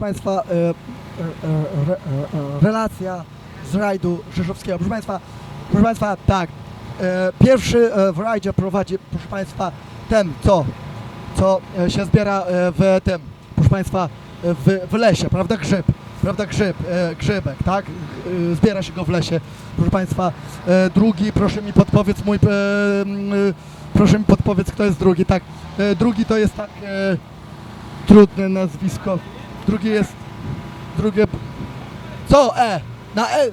Państwa, e, e, e, re, relacja z rajdu Rzeszowskiego. Proszę Państwa, proszę Państwa, tak, pierwszy w rajdzie prowadzi, proszę Państwa, ten, co, co się zbiera w tym, proszę Państwa, w, w lesie, prawda, grzyb, prawda, grzyb, e, grzybek, tak, E, zbiera się go w lesie, proszę Państwa, e, drugi, proszę mi podpowiedz mój, e, proszę mi podpowiedz, kto jest drugi, tak, e, drugi to jest tak, e, trudne nazwisko, drugi jest, drugie, co E, na E,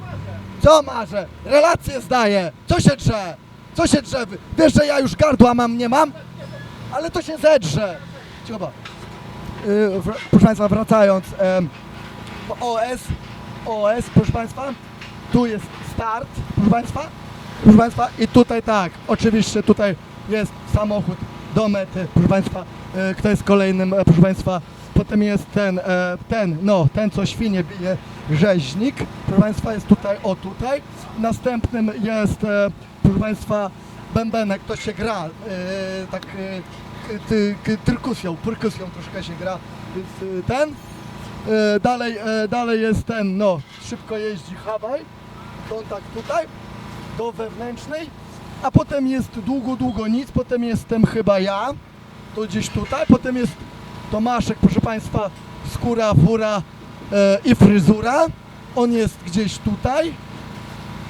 co marzę, relacje zdaję, co się drze, co się drze, wiesz, że ja już gardła mam, nie mam, ale to się zedrze, cicho. Yy, proszę Państwa, wracając, em, OS, OS, proszę Państwa, tu jest start, proszę Państwa, proszę Państwa, i tutaj tak, oczywiście tutaj jest samochód do mety, proszę Państwa, e, kto jest kolejnym, e, proszę Państwa, potem jest ten, e, ten, no, ten co świnie bije, rzeźnik, proszę Państwa, jest tutaj, o tutaj, następnym jest, e, proszę Państwa, bębenek, to się gra, e, tak, e, ty, k- perkusją, troszkę się gra, jest, e, ten, E, dalej, e, dalej jest ten, no, szybko jeździ Hawaj, kontakt tutaj, do wewnętrznej, a potem jest długo, długo nic, potem jestem chyba ja, to gdzieś tutaj, potem jest Tomaszek, proszę Państwa, skóra, fura e, i fryzura, on jest gdzieś tutaj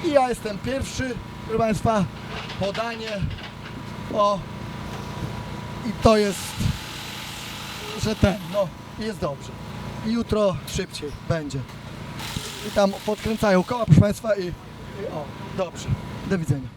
i ja jestem pierwszy, proszę Państwa, podanie, o, i to jest, że ten, no, jest dobrze. I jutro szybciej będzie. I tam podkręcają koła, proszę Państwa, i, i o, dobrze. Do widzenia.